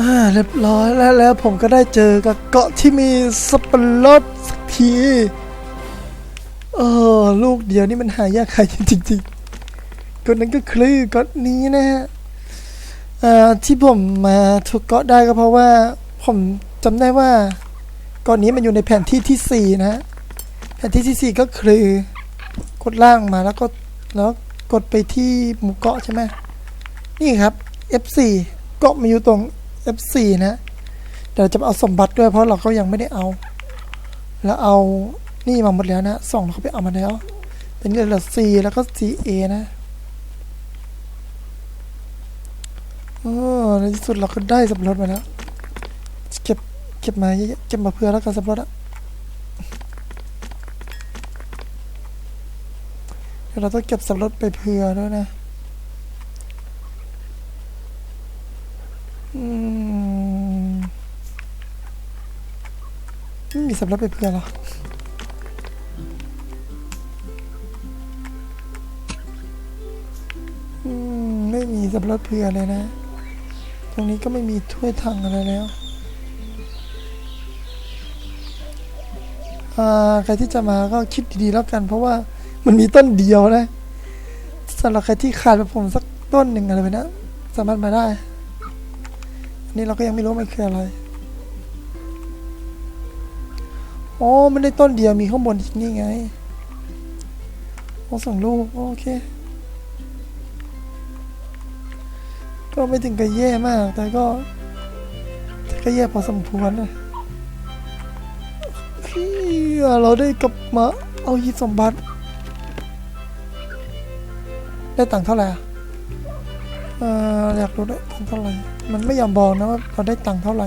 อ่าเรียบร้อยแล้วแล้วผมก็ได้เจอกับเกาะที่มีสับปะรดสักทีเออลูกเดียวนี่มันหายากหายจริงๆกาะนั้นก็คือกาะนี้นะฮะอ่าที่ผมมาถูกเกาะได้ก็เพราะว่า ผมจำได้ว่ากาะนี้มันอยู่ในแผนที่ที่สี่นะ แผนที่ที่สี่ก็คือกดล่างมาแล้วก็แล้วกดไปที่หมู่เกาะใช่ไหมนี่ครับ F4 เกาะมาอยู่ตรง F4 นะเดี๋ยวจะเอาสมบัติด้วยเพราะเราก็ยังไม่ได้เอา แล้วเอานี่มาหมดแล้วนะสองเราไปเอามาแล้วแต่นี่เหลือ C แล้วก็ CA นะเออในที่สุดเราก็ได้สับปะรดมาแล้ว เก็บเก็บมาเยอะๆเก็บมาเพื่อแล้วกันสับปะรดอะเดี๋ยวเราต้องเก็บสับปะรดไปเพื่อด้วยนะำรับไปเพื่อหรออืมไม่มีสำรับเพื่อเลยนะ ตรงนี้ก็ไม่มีถ้วยถังอะไรแล้วอ่าใครที่จะมาก็คิดดีๆแล้วกัน เพราะว่ามันมีต้นเดียวนะสำหรับใครที่ขาดแบบผมสักต้นหนึ่งอะไรไปนะ สามารถมาได้อันนี้เราก็ยังไม่รู้มันคืออะไร อ๋อไม่ได้ต้นเดียวมีข้างบนอีกนี่ไงโอ้สองลูกโอเค ก็ไม่ถึงกับแย่มาก แต่ก็ก็แย่พอสมควรนะเฮ้ยเราได้กลับมาเอาหยิบสมบัติ ได้ตังค์เท่าไหร่อะเอ่ออยากรู้ได้ตังค์เท่าไหร่ มันไม่ยอมบอกนะว่าเราได้ตังค์เท่าไหร่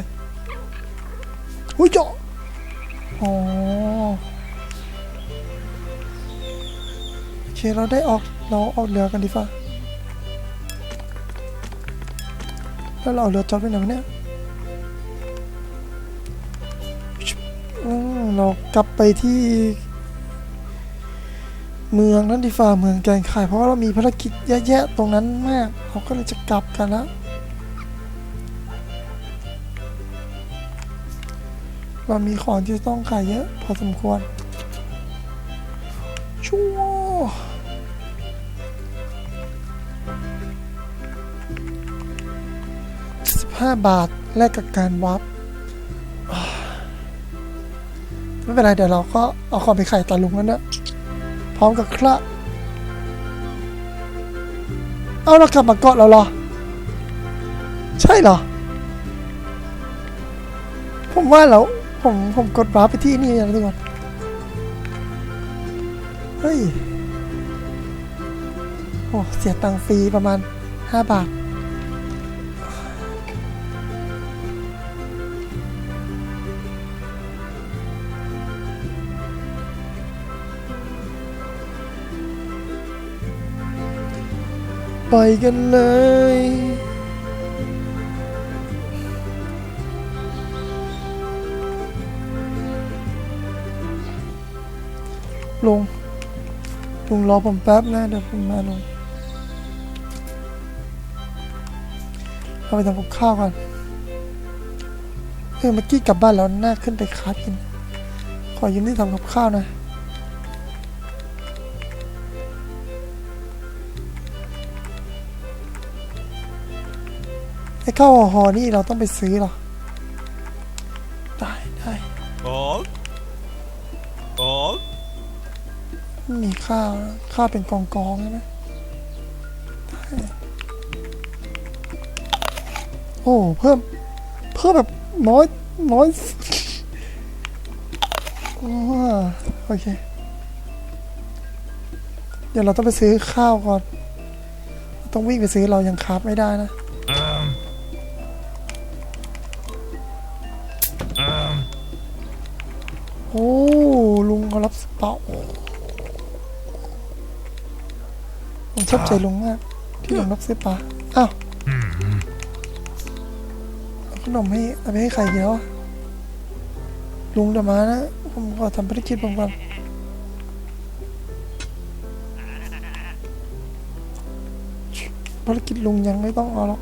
หุ้ยเจาะ อ๋อโอเคเราได้ออกเราออกเรือกันดีฟ้าแล้วเราเอาเรือจอดไว้ไหนวะเนี่ยเรากลับไปที่เมืองนั้นดีฟ้าเมืองแกงไข่เพราะว่าเรามีภารกิจเยอะแยะตรงนั้นมาก เราก็เลยจะกลับกันแล้ว เรามีของที่ต้องขายเยอะ พอสมควร ชั่วสิบห้าบาทแลกกับการวับไม่เป็นไร เดี๋ยวเราก็เอาของไปขายตาลุงแล้วเนอะพร้อมกับคระเอาเรากลับมาเกาะแล้วเหรอ ใช่เหรอ ผมว่าแล้ว ผมผมกดวาร์ปไปที่นี่นะทุกคนเฮ้ยโอ้เสียตังค์ฟรีประมาณ 5 บาทไปกันเลย ลุงรอผมแป๊บนะเดี๋ยวผมมาลุงเอาไปทำกับข้าวก่อนเออเมื่อกี้กลับบ้านแล้วน่าขึ้นไปคาดกิน ขอยืมที่ทำกับข้าวนะไอ้ข้าวห่อนี่เราต้องไปซื้อหรอ มีข้าวนะข้าเป็นกองกองใช่ไหมโอ้เพิ่มเพิ่มแบบน้อยน้อยอ๋อโอเค เดี๋ยวเราต้องไปซื้อข้าวก่อน ต้องวิ่งไปซื้อเรายังคราฟไม่ได้นะ ชอบใจลุงมากที่ลุงรับซื้อปลาอ้าวเอาขนมให้เอาไปให้ใครเยอะลุงเดี๋ยวมานะ ผมขอทำภารกิจผมก่อนภารกิจลุงยังไม่ต้องเอาหรอก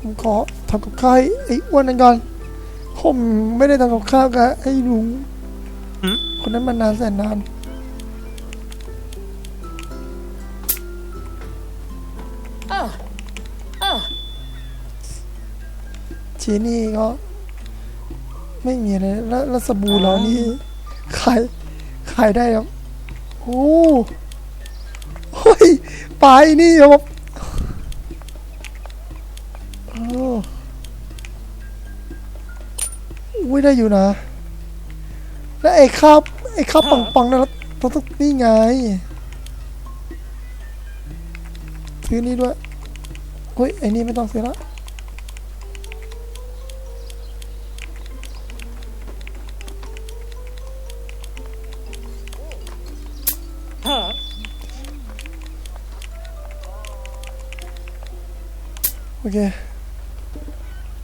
ผมขอทำกับข้าวให้ไอ้อ้วนนั่นก่อนผมไม่ได้ทำกับข้าวกับไอ้ลุงคนนั้นมานานแสนนาน ทีนี่ก็ ไม่มีอะไรแล้วแล้วสบู่เหล่านี้ขายขายได้ครับโอ้โอ้ยปลายนี่ครับโอ้อุ้ยได้อยู่นะ แล้วไอ้ข้าวไอ้ข้าวปังๆนั่นเราต้องนี่ไงซื้อนี่ด้วยเฮ้ยไอ้นี่ไม่ต้องซื้อละ เค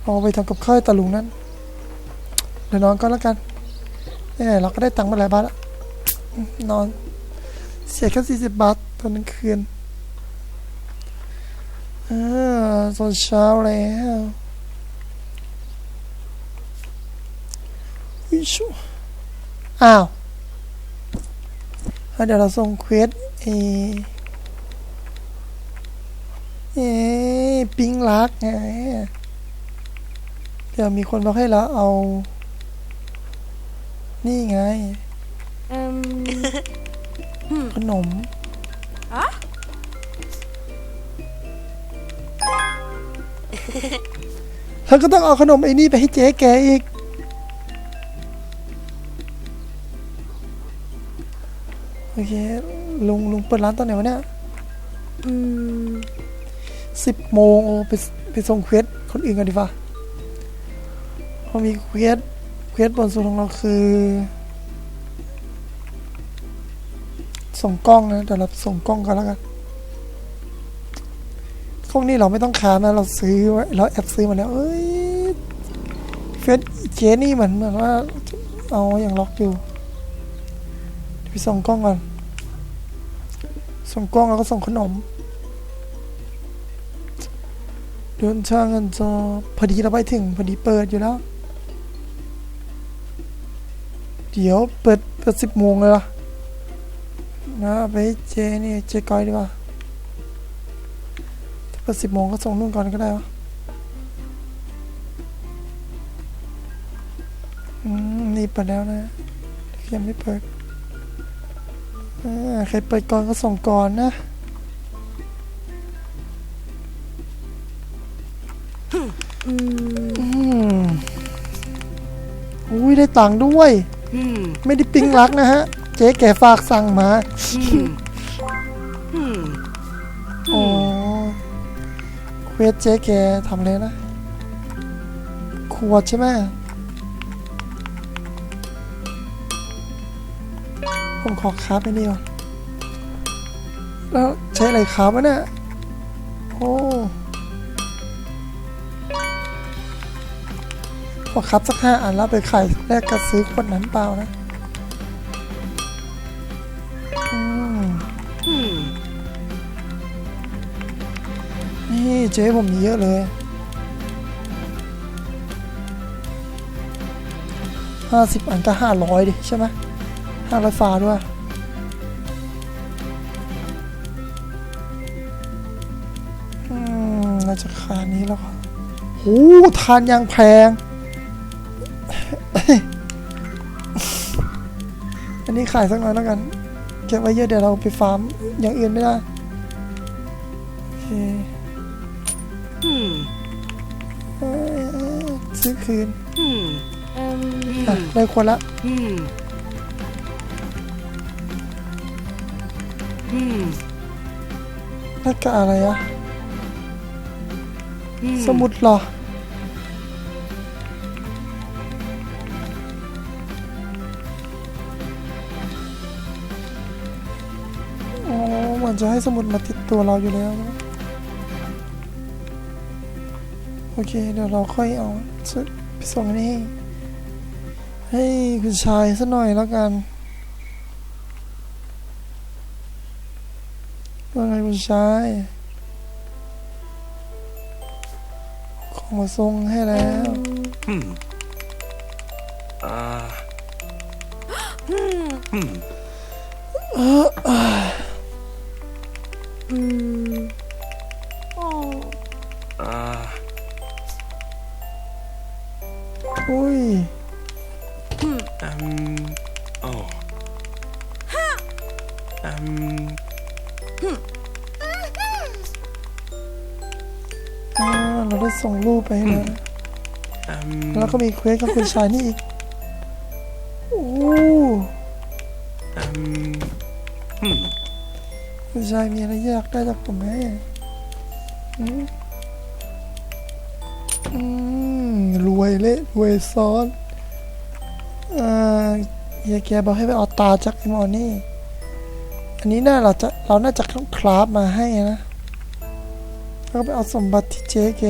เอาไปทำกับข้าวให้ตาลุงนั่นเดี๋ยวนอนก็แล้วกันไหนๆเราก็ได้ตังค์มาหลายบาทแล้วนอน เสียแค่สี่สิบบาทตอนกลางคืนอ่าตอนเช้าแล้ววิชูอ้าวเดี๋ยวเราส่งเควสเอ เอ๊ะปิงรักไงเดี๋ยวมีคนบอกให้เราเอา นี่ไงอืมขนมอะแล้วก็ต้องเอาขนมไอ้นี่ไปให้เจ๊แกอีก โอเค ลุงลุงเปิดร้านตอนไหนวะเนี่ย อืม สิบโมงโอ้ไปไปส่งเควสคนอื่นกันดีกว่าเขามีเควสเควสบนสุดของเราคือ ส่งกล้องนะเดี๋ยวเราส่งกล้องกันแล้วกันพวกนี้เราไม่ต้องค้านะ เราซื้อเราแอบซื้อมาแล้ว เอ้ยเฟสเจนี่เหมือนเหมือนว่าเอาอย่างล็อกอยู่ไปส่งกล้องก่อน ส่งกล้องแล้วก็ส่งขนม เดินทางกันจะพอดีเราไปถึงพอดีเปิดอยู่แล้ว เดี๋ยวเปิดเปิดสิบโมงเลยเหรอนะไปเจนี่เจก้อยดีกว่าถ้าเปิดสิบโมงก็ส่งนู่นก่อนก็ได้วะอืมนี่เปิดแล้วนะยังไม่เปิดอ่าใครเปิดก่อนก็ส่งก่อนนะ อืมอืมอุ้ยได้ตังค์ด้วย อืมไม่ได้ปิ๊งรักนะฮะ เจ๊แกฝากสั่งมา อืมอืมอ๋อเควสเจ๊แกทำเลยนะ ขวดใช่ไหมผมขอคาบไปนี่ก่อนแล้วใช้อะไรคาบวะเนี่ยโอ้ ขอคับสักห้าอันแล้วไปขายแลกกับซื้อขวดนั้นเปล่านะอืมอืมนี่เจ๊ผมมีเยอะเลยห้าสิบอันก็ห้าร้อยดิใช่ไหมห้าร้อยฟ้าด้วยอืมน่าจะคานี้แล้วก็โอ้ทานยางแพง นี้ขายสักหน่อยแล้วกัน เก็บไว้เยอะเดี๋ยวเราไปฟาร์มอย่างอื่นไม่ได้โอเคอืมซื้อคืนอืมอืมได้คนละอืมอืมแล้วก็อะไรอะอืมสมุดเหรอ จะให้สมุดมาติดตัวเราอยู่แล้วนะโอเค เดี๋ยวเราค่อยเอาซื้อไปส่งนี่ให้คุณชายสักหน่อยแล้วกันว่าไงคุณชายขอของมาส่งให้แล้ว Hmm. Ah. Hmm. อื ย Um. Oh. Um. อ่าเราได้ส่งรูปไปให้แล้วนะแล้วก็มีเควสกับคุณชายนี่อีกโอ้ Um. Hmm. คุณชายมีอะไรอยากได้จากผมไหมอืม วยเละรวยซ้อนอ่าเฮียแกบอกให้ไปเอาตาจากไอ้หมอนี่ อันนี้น่าเราจะเราน่าจะต้องคราฟมาให้นะแล้วก็ไปเอาสมบัติที่เจ๊แก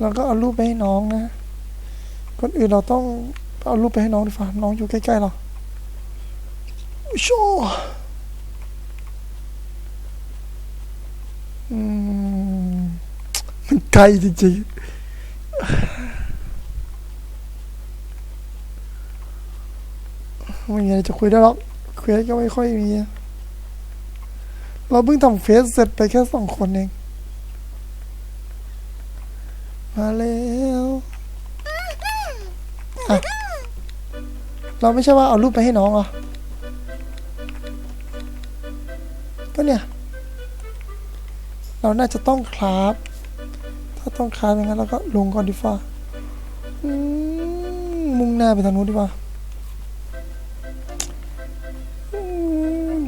แล้วก็เอารูปไปให้น้องนะคนอื่นเราต้องเอารูปไปให้น้องดีกว่าน้องอยู่ใกล้ๆเราโชอื มันไกลจริงๆไม่มีอะไรจะคุยได้หรอกเควสก็ไม่ค่อยมี เราเพิ่งทำเฟสเสร็จไปแค่สองคนเอง มาแล้วเราไม่ใช่ว่าเอารูปไปให้น้องเหรอ เราน่าจะต้องคราฟถ้าต้องคราฟอย่างนั้นเราก็ลงก่อนดีกว่ามุ่งหน้าไปทางนู้นดีกว่า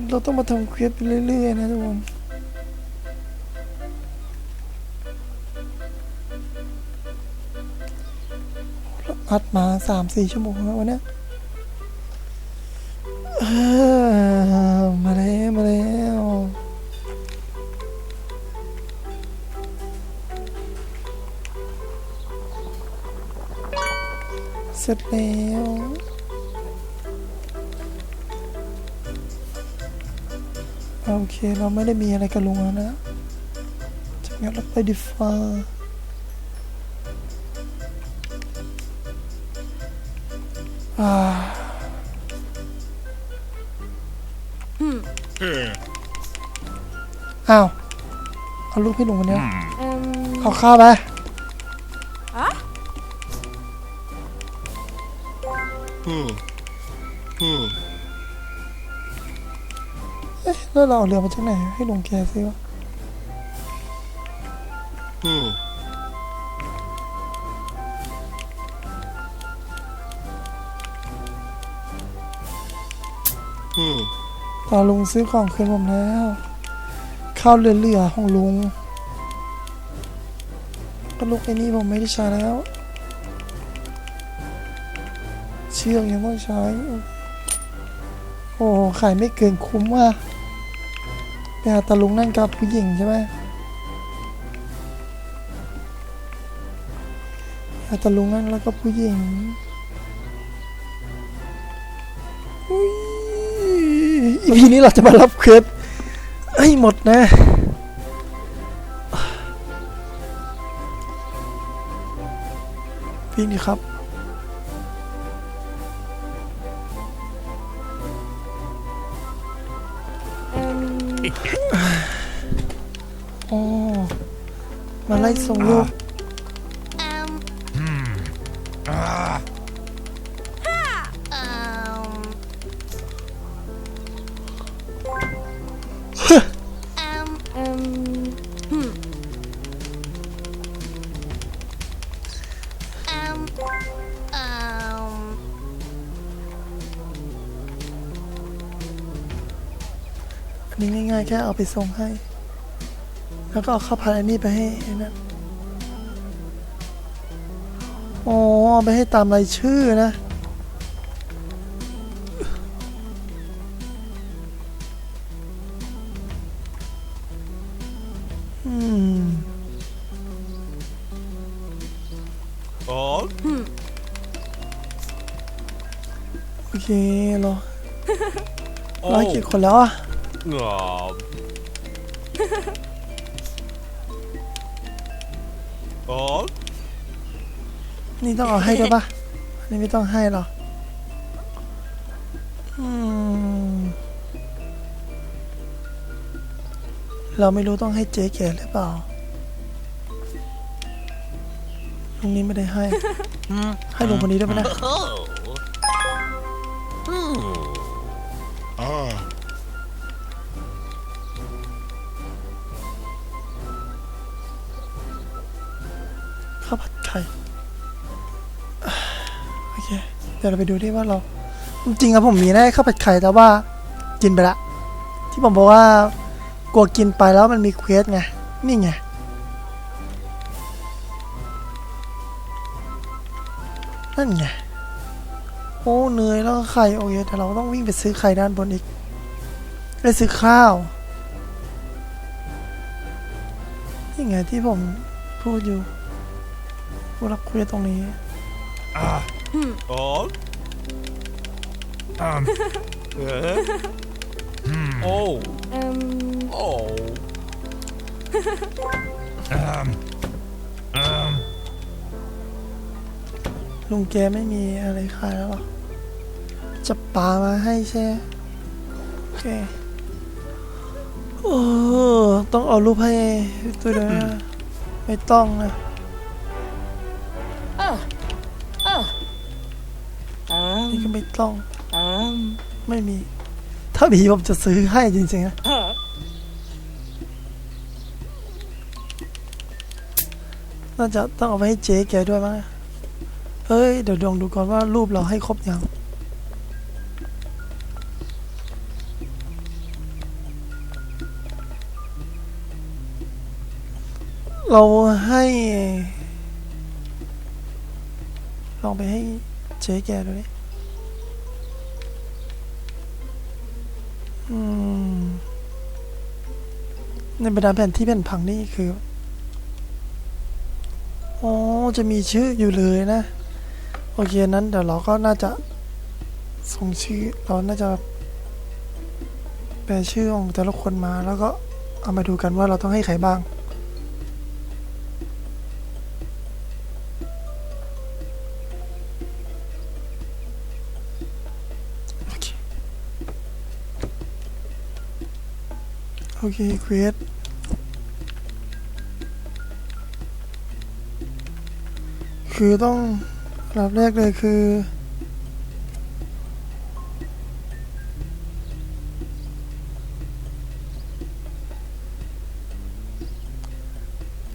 เราต้องมาทำเควสไปเรื่อยๆนะทุกคนอัดมาสามสี่ชั่วโมงแล้ววันนี้ ไม่ได้มีอะไรกับลุงแล้วนะจากนั้นเราไปดีฟ้าอ่าอ้าว เอาลูกพี่หนุ่มคนเนี้ยเอืมเอาข้าวไป แล้วเราเอาเรือมาจากไหน ให้ลุงแกซิวะ Hmm. Hmm. ตอนลุงซื้อของคืนผมแล้วข้าวเหลือๆของลุง ก็ลูกไอ้นี่ผมไม่ได้ใช้แล้ว เชือกยังต้องใช้ โอ้โหขายไม่เกินคุ้มว่ะ ไปหาตาลุงนั่นกับผู้หญิงใช่ไหมหาตาลุงนั่นแล้วก็ผู้หญิงอุ๊ยอีพีนี้เราจะมารับเคสให้หมดนะพี่นี่ครับ ไล่ส่งลูก Ah. เอืมอืมอันนี้ง่ายๆแค่เอาไปส่งให้ แล้วก็เอาข้าวผัดอันนี้ไปให้ไอ้นะอ๋อเอาไปให้ตามรายชื่อนะ อืม Oh. โอเครอร้อยกี่คนแล้วอะ Ah. อ๋อนี่ต้องเอาให้ด้วยปะอันนี้ไม่ต้องให้หรออืมเราไม่รู้ต้องให้เจ๊แก่หรือเปล่าลุงนี้ไม่ได้ให้ ให้ลุงคนนี้ด้วยไหมนะอ่ ดี๋ยวเราไปดูดิว่าเรา จริงๆอะผมมีได้ข้าวผัดไข่แต่ว่ากินไปละ ที่ผมบอกว่ากลัวกินไปแล้วมันมีเควสไง นี่ไงนั่นไง โอ้เหนื่อยแล้วไข่โอเคแต่เราต้องวิ่งไปซื้อไข่ด้านบนอีกไปซื้อข้าว นี่ไงที่ผมพูดอยู่พูดรับคุยตรงนี้ อ่า อ๋ออืมเออโอ้อืมโอ้อืมอืมลุงแกไม่มีอะไรขายแล้วหรอ จะปามาให้ใช่ไหมโอเค โอ้ ต้องเอารูปให้ตัวเดียวนะ ไม่ต้องนะ ก็ไม่ต้องอืมไม่มี ถ้ามีผมจะซื้อให้จริงๆนะเออน่าจะต้องเอาไปให้เจ๊แกด้วยมั้งเฮ้ย เดี๋ยวดองดูก่อนว่ารูปเราให้ครบยังเราให้ ลองไปให้เจ๊แกดูดิ ในบรรดาแผ่นที่แผ่นพังนี่คือ อ๋อ จะมีชื่ออยู่เลยนะ โอเคนั้นเดี๋ยวเราก็น่าจะส่งชื่อ เราน่าจะแปลชื่อของแต่ละคนมาแล้วก็เอามาดูกันว่าเราต้องให้ใครบ้าง อเคเครีเอทคือต้องอับแรกเลยคือ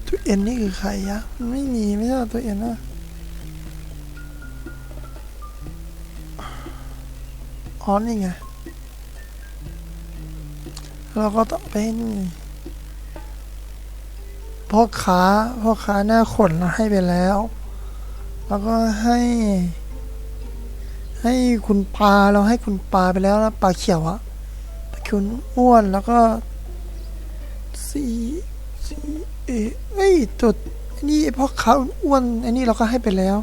ตัวเอ็นนี่คือใครยะไม่มีไม่ใช่ตัวเอ็นนะอ๋อนี่ไง เราก็ต้องไปนี่พ่อค้าพ่อค้าหน้าขนเราให้ไปแล้ว แล้วก็ให้ ให้คุณปลาเราให้คุณปลาไปแล้วนะปลาเขียวอะปลาเขียวอ้วนแล้วก็สีสีเอเอ้ยตัวไอนี่พ่อขาอ้วนไอ้นี่เราก็ให้ไปแล้ว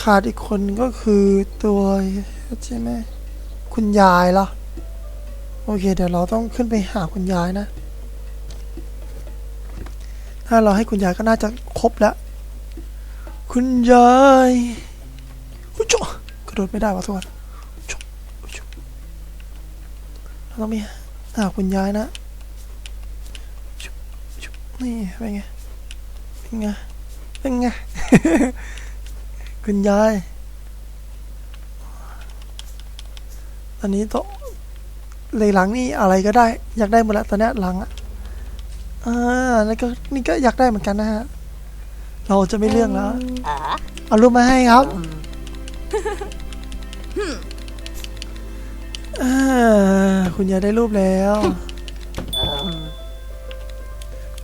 ขาดอีกคนก็คือตัวใช่ไหมคุณยายเหรอ อเค เดี๋ยวเราต้องขึ้นไปหาคุณยายนะ ถ้าเราให้คุณยายก็น่าจะครบแล้ว คุณยายอุ๊ยจ๊กระโดดไม่ได้วะทุกคนจ๊ะอุ๊ยเราต้องไปหาคุณยายนะจ๊ะจ๊ะนี่เป็นไง เป็นไง เป็นไง คุณยายตอนนี้ต้อง เลยหลังนี่อะไรก็ได้ อยากได้หมดล้วตอนนี้หลังอะอ่าแล้วก็นี่ก็อยากได้เหมือนกันนะฮะ เราจะไม่เรื่องแล้ว เอารูปมาให้ครับอ่าคุณยายได้รูปแล้ว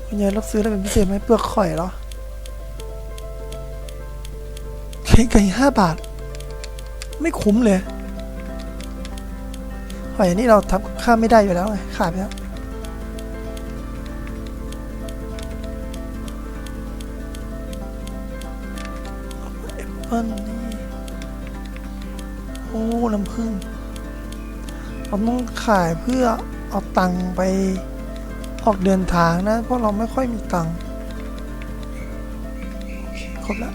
คุณยายรับซื้ออะไรเป็นพิเศษไหมเปลือกข่อยเหรอเค้กไก่ห้าบาท ไม่คุ้มเลย หอยอันนี่เราทำค่าไม่ได้อยู่แล้วไงขายไปแล้วแอปเปิ้ลนี่โอ้น้ำผึ้งเราต้องขายเพื่อเอาตังค์ไปออกเดินทางนะ เพราะเราไม่ค่อยมีตังค์ครบแล้ว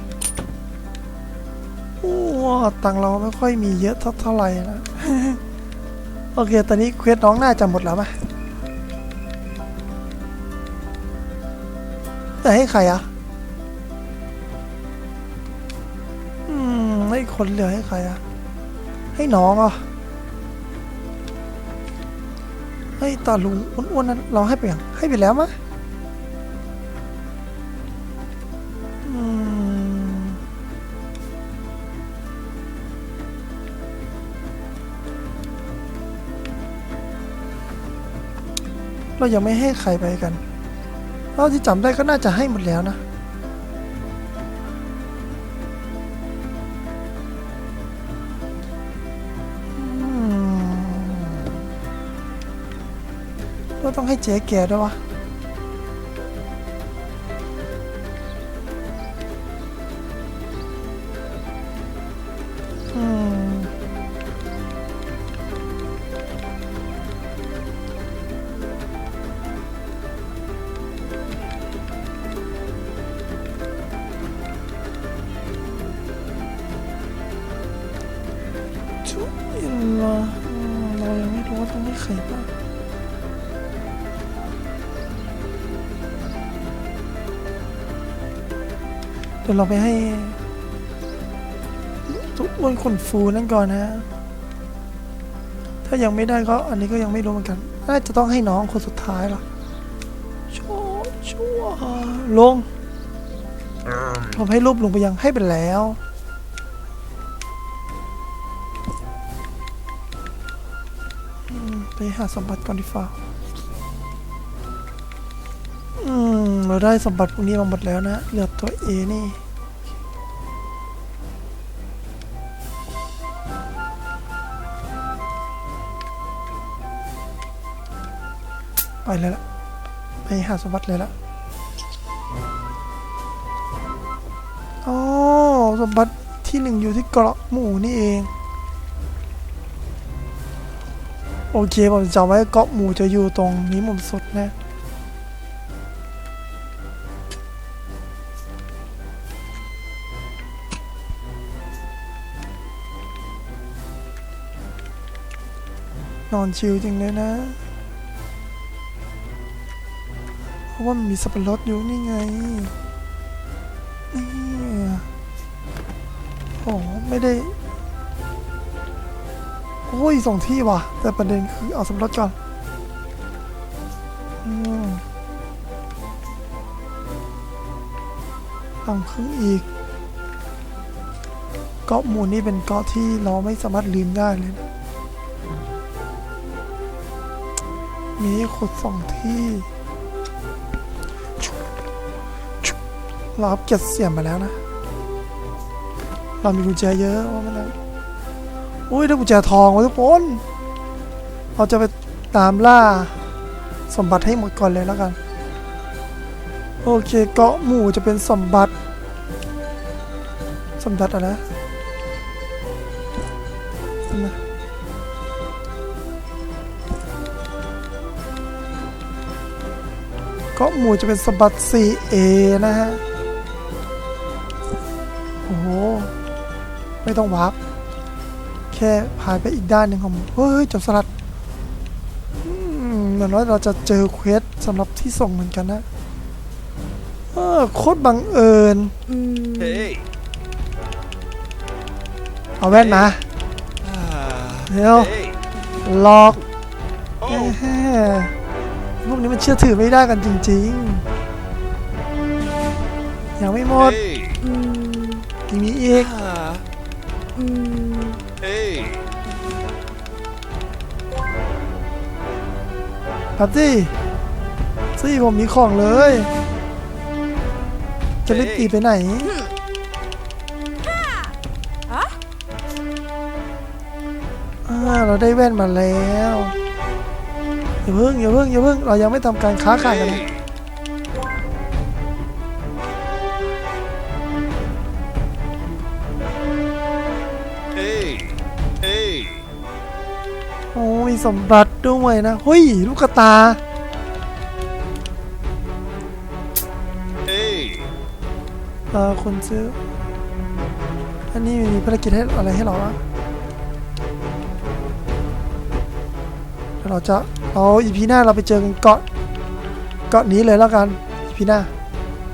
โอ้ตังค์เราไม่ค่อยมีเยอะเท่าไหร่นะ โอเค ตอนนี้เควสน้องน่าจะหมดแล้วไหมจะให้ใครอะ อืม ให้คนเหลือให้ใครอะ ให้น้องอะ ให้ตาลุงอ้วนๆนั้นเราให้ไปยังให้ไปแล้วมะ เรายังไม่ให้ใครไปกันเท่าที่จำได้ก็น่าจะให้หมดแล้วนะ เราต้องให้เจ๊แก่ด้วยวะ รู้ว่าต้องให้ใครบ้างเดี๋ยวเราไปให้ตุ๊กอ้วนขนฟูนั่นก่อนนะ ถ้ายังไม่ได้ก็อันนี้ก็ยังไม่รู้เหมือนกัน น่าจะต้องให้น้องคนสุดท้ายหรอชั่วชั่วลงผมให้รูปลงไปยังให้ไปแล้วาสมบัติก่อนดีฟ้าอืม เราได้สมบัติพวกนี้มาหมดแล้วนะ เหลือตัวเอนี่ ไปเลยละไปหาสมบัติเลยละอ๋อสมบัติที่หนึ่งอยู่ที่เกาะหมูนี่เอง โอเค ผมจำไว้เกาะหมูจะอยู่ตรงนี้มุมสุดนะ นอนชิลจริงเลยนะ เพราะว่ามีสับปะรดอยู่นี่ไง นี่โอ้ไม่ได้ โอ้ยสองที่ว่ะ แต่ประเด็นคือเอาสำรถก่อนตังครึ่งอีก เกาะมูนี่เป็นเกาะที่เราไม่สามารถลืมได้เลยนะ มีขุดสองที่ชุบเราอัพเก็บเสียงมาแล้วนะ เรามีกุญแจเยอะว่ามัน อุ้ยได้กุญแจทองวะทุกคนเราจะไปตามล่าสมบัติให้หมดก่อนเลยแล้วกัน โอเคเกาะหมู่จะเป็นสมบัติ สมบัติอะไรนะเกาะหมู่จะเป็นสมบัติ 4A นะฮะ โอ้โห ไม่ต้องวาร์ป ค่ผ่านไปอีกด้านหนึ่งของเฮ้ยจบสลัดอืมเหมือนว่าเราจะเจอเควสสำหรับที่ส่งเหมือนกันนะเออโคตรบังเอิญ Hey. เอาแว่นมา Ah. เดี๋ยว Hey. หลอก Oh. แฮ่พวกนี้มันเชื่อถือไม่ได้กันจริงๆ ยังไม่หมด Hey. ยังมีอีก ครับสิซี่ผมมีของเลย จะรีบตีไปไหน เราได้แว่นมาแล้ว อย่าเพิ่งอย่าเพิ่งอย่าเพิ่ง เรายังไม่ทำการค้าขายกันเลย สมบัติด้วยนะเฮ้ยลูกกระตา Hey. เออคนซื้อ อันนี้มีภารกิจให้อะไรให้เราวะเดี๋ยวเราจะเราอีพีหน้าเราไปเจอกันเกาะเกาะนี้เลยแล้วกัน อีพีหน้า